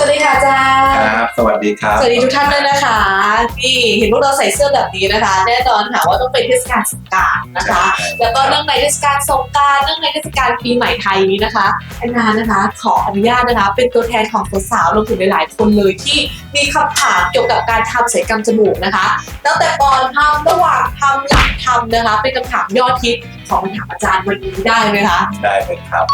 สวัสดีค่ะอาจารย์ครับ สวัสดีครับ สวัสดีทุกท่านด้วยนะคะ นี่เห็นพวกเราใส่เสื้อแบบนี้นะคะ แน่นอนค่ะว่าต้องเป็นเทศกาลสงกรารนะคะแล้วก็เนื่องในเทศกาลสงกรารเนื่องในเทศกาลปีใหม่ไทยนี้นะคะแอนนานะคะ ขออนุญาตนะคะ เป็นตัวแทนของสาวๆรวมถึงหลายๆคนเลยที่มีคำถามเกี่ยวกับการทำศัลยกรรมจมูกนะคะ ตั้งแต่ก่อนทำระหว่างทำหลังทำนะคะ เป็นคำถามยอดฮิตขอมาถามอาจารย์วันนี้ได้ไหมคะ ได้เลยครับ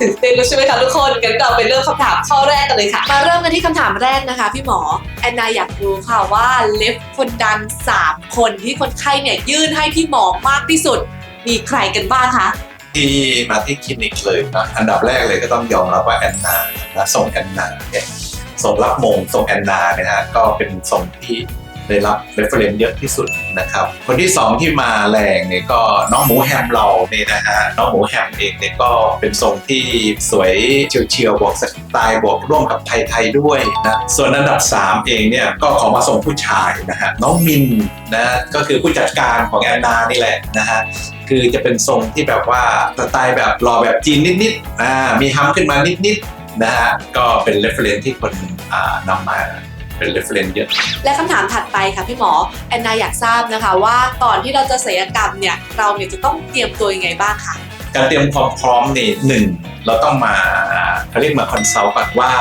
ตื่นเต้นแล้วใช่ไหมคะทุกคนงั้นเราไปเริ่มคำถามข้อแรกกันเลยค่ะ มาเริ่มกันที่คำถามแรกนะคะ พี่หมอแอนนาอยากรู้ค่ะว่าเล็บคนดัง3คนที่คนไข้เนี่ยยื่นให้พี่หมอมากที่สุด มีใครกันบ้างคะ ที่มาที่คลินิกเลยนะอันดับแรกเลยก็ต้องยอมรับว่าแอนนานะทรงแอนนาเนี่ยทรงรับมงทรงแอนนาเนี่ยฮะก็เป็นทรงที่ ได้รับเรฟเฟรนซ์เยอะที่สุดนะครับ คนที่สองที่มาแรงเนี่ยก็น้องหมูแฮมเราเนี่ยนะฮะน้องหมูแฮมเองเนี่ยก็เป็นทรงที่สวยเฉียวๆบวกสไตล์บวกร่วมกับไทยๆด้วยนะส่วนอันดับสามเองเนี่ยก็ขอมาทรงผู้ชายนะฮะน้องมินนะก็คือผู้จัดการของแอนนานี่แหละนะฮะคือจะเป็นทรงที่แบบว่าสไตล์แบบรอแบบจีนนิดๆอ่ามีฮัมขึ้นมานิดๆนะฮะก็เป็นเรฟเฟรนที่คนอ่านำมา เป็นเรฟเฟรนเยอะ และคำถามถัดไปค่ะพี่หมอแอนนาอยากทราบนะคะ ว่าก่อนที่เราจะศัลยกรรมเนี่ยเราเนี่ยจะต้องเตรียมตัวยังไงบ้างคะการเตรียมความพร้อมนี่หนึ่งเราต้องมาเขาเรียกมาคอนซัลท์ก่อนว่า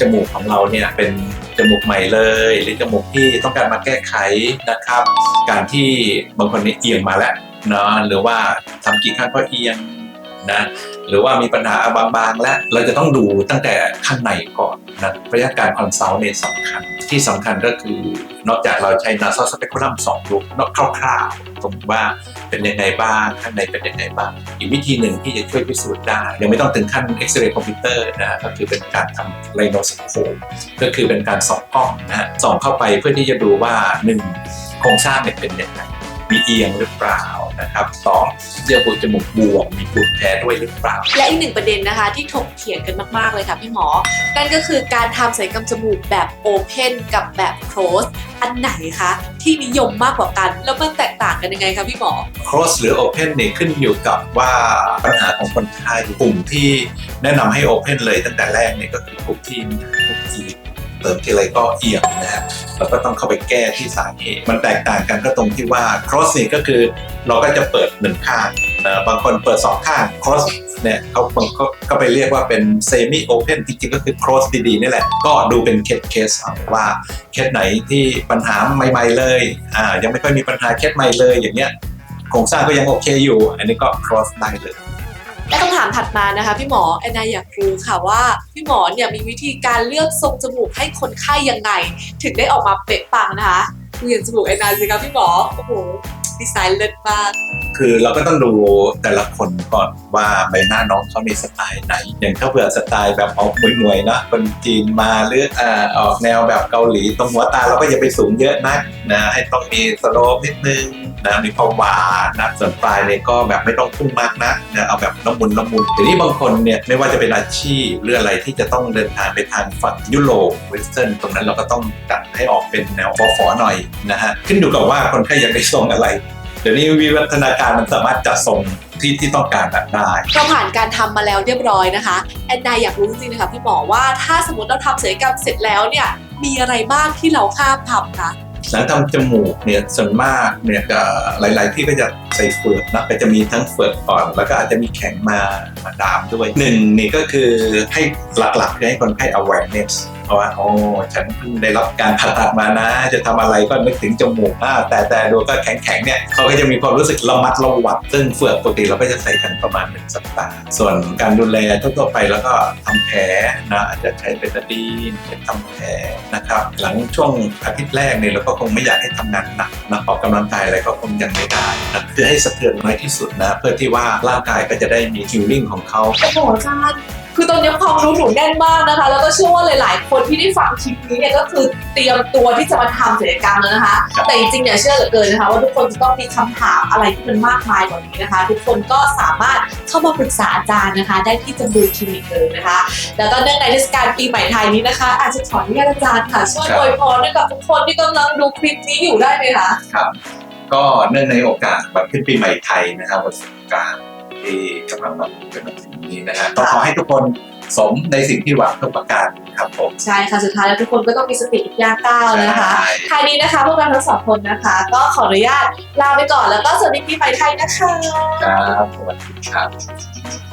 จมูกของเราเนี่ยเป็นจมูกใหม่เลย หรือจมูกที่ต้องการมาแก้ไขนะครับ การที่บางคนนี่เอียงมาแล้วเนาะหรือว่าทำกี่ครั้งก็เอียง นะหรือว่ามีปัญหาบางๆ แล้วเราจะต้องดูตั้งแต่ข้างในก่อนนะระฉะการคอนซัลท์เนี่ยสำคัญ ที่สำคัญก็คือนอกจากเราใช้ nasal speculum สองลูนอกคร่าวๆตรงว่าเป็นยังไงบ้างข้างในเป็นยังไงบ้าง อีกวิธีหนึ่งที่จะช่วยพิสูจน์ได้ ยังไม่ต้องถึงขั้นเอ็กซเรย์คอมพิวเตอร์นะก็คือเป็นการทำไลโนสโคปก็คือเป็นการส่องกล้องนะส่องเข้าไปเพื่อที่จะดูว่าหนึ่งโครงสร้างเนี่ยเป็นยังไงมีเอียงหรือเปล่า นะครับสองเยื่อบุจมูกบวมมีภูมิแพ้ด้วยหรือเปล่า และอีกหนึ่งประเด็นนะคะ ที่ถกเถียงกันมากๆเลยค่ะพี่หมอ นั่นก็คือการทำศัลยกรรมจมูกแบบโอเพนกับแบบ close อันไหนคะ ที่นิยมมากกว่ากัน แล้วมันแตกต่างกันยังไงคะพี่หมอ close หรือ open เนี่ยขึ้นอยู่กับว่าปัญหาของคนไข้กลุ่มที่แนะนำให้ open เลยตั้งแต่แรกเนี่ยก็คือกลุ่มที่มีพวกทีเติมทีไรก็เอียงนะฮะเราก็ต้องเข้าไปแก้ที่สาเหตุ มันแตกต่างกันก็ตรงที่ว่า cross นี่ก็คือ เราก็จะเปิดหนึ่งข้างบางคนเปิดสองข้าง cross เนี่ยเขาบางก็ก็ไปเรียกว่าเป็น semi open จริงๆก็คือ cross ดีๆนี่แหละ ก็ดูเป็นเคสเคสว่าเคสไหนที่ปัญหาใหม่ๆเลยอ่ายังไม่ค่อยมีปัญหาเคสใหม่เลยอย่างเงี้ยโครงสร้างก็ยังโอเคอยู่ อันนี้ก็ cross ได้เลยและคำถามถัดมานะคะพี่หมอแอนนาอยากรู้ค่ะว่า พี่หมอเนี่ยมีวิธีการเลือกทรงจมูกให้คนไข้ยังไง ถึงได้ออกมาเป๊ะปังนะคะดูอย่างจมูกแอนนาสิคะพี่หมอโอ้โห ดีไซน์เลิศมาก คือเราก็ต้องดูแต่ละคนก่อนว่าใบหน้าน้องเขามีสไตล์ไหน อย่างถ้าเผื่อสไตล์แบบออกมวยๆนะคนจีนมาหรืออ่าออกแนวแบบเกาหลี ตรงหัวตาเราก็อย่าไปสูงเยอะนักนะให้ต้องมีสโลปนิดนึง นะมีความหวานนะส่วนปลายเนี่ยก็แบบไม่ต้องพุ่งมากนะนะเอาแบบละมุนละมุนทีนี้บางคนเนี่ยไม่ว่าจะเป็นอาชีพหรืออะไรที่จะต้องเดินทางไปทางฝั่งยุโรปเวสเทิร์นตรงนั้นเราก็ต้องจัดให้ออกเป็นแนวฟอๆหน่อยนะฮะขึ้นอยู่กับว่าคนไข้อยากได้ทรงอะไร เดี๋ยวนี้วิวัฒนาการมันสามารถจัดทรงที่ที่ต้องการแบบได้เราผ่านการทำมาแล้วเรียบร้อยนะคะแอนนายอยากรู้จริงๆนะคะพี่หมอว่าถ้าสมมติเราทำศัลยกรรมเสร็จแล้วเนี่ยมีอะไรบ้างที่เราข้ามทำคะ หลังทำจมูกเนี่ยส่วนมากเนี่ยหลาย ๆ ที่ก็จะ ใส่เฟือกนะก็จะมีทั้งเฟือกก่อนแล้วก็อาจจะมีแข็งมามาดามด้วยหนึ่งนี่ก็คือให้หลักๆคือให้คนไข้ awareness เพราะว่าโอ้ฉันเพิ่งได้รับการผ่าตัดมานะ จะทำอะไรก็นึกถึงจมูกอ่าแต่แต่ดูก็แข็งๆเนี่ยเขาก็จะมีความรู้สึกระมัดระวังซึ่งเฟือกปกติเราก็จะใส่กันประมาณหนึ่งสัปดาห์ส่วนการดูแลทั่วๆไปแล้วก็ทำแผลนะอาจจะใช้เบตาดีนเป็นทำแผลนะครับหลังช่วงอาทิตย์แรกเนี่ยเราก็คงไม่อยากให้ทำงานหนักนะออกกำลังกายอะไรก็คงยังไม่ได้นะคือให้สะเทือนน้อยที่สุดนะ เพื่อที่ว่าร่างกายก็จะได้มีฮิลลิ่งของเขาโอ้โหอาจารย์คือตอนนี้ความรู้หนูแน่นมากนะคะ แล้วก็เชื่อว่าหลาย ๆ คนที่ได้ฟังคลิปนี้เนี่ยก็คือเตรียมตัวที่จะมาทำศัลยกรรมแล้วนะคะครับแต่จริงๆเนี่ยเชื่อเหลือเกินนะคะว่าทุกคนจะต้องมีคำถามอะไรที่มันมากมายกว่านี้นะคะ ทุกคนก็สามารถเข้ามาปรึกษาอาจารย์นะคะ ได้ที่จมูกคลินิกเลยนะคะ แล้วก็เนื่องในเทศกาลปีใหม่ไทยนี้นะคะ อาจจะขออนุญาตอาจารย์ค่ะช่วยอวยพรให้กับทุกคนที่กำลังดูคลิปนี้อยู่ได้ไหมคะครับ ก็เนื่องในโอกาสวันขึ้นปีใหม่ไทยนะครับวันสงกรานต์ที่กำลังมาเป็นมาถึงนี้นะฮะก็ขอให้ทุกคนสมในสิ่งที่หวังทุกประการครับผมใช่ค่ะสุดท้ายแล้วทุกคนก็ต้องมีสติทุกย่างก้าวนะคะใช่ท้ายนี้นะคะพวกเราทั้งสองคนนะคะ ก็ขออนุญาตลาไปก่อนแล้วก็สวัสดีปีใหม่ไทยนะคะครับสวัสดีครับ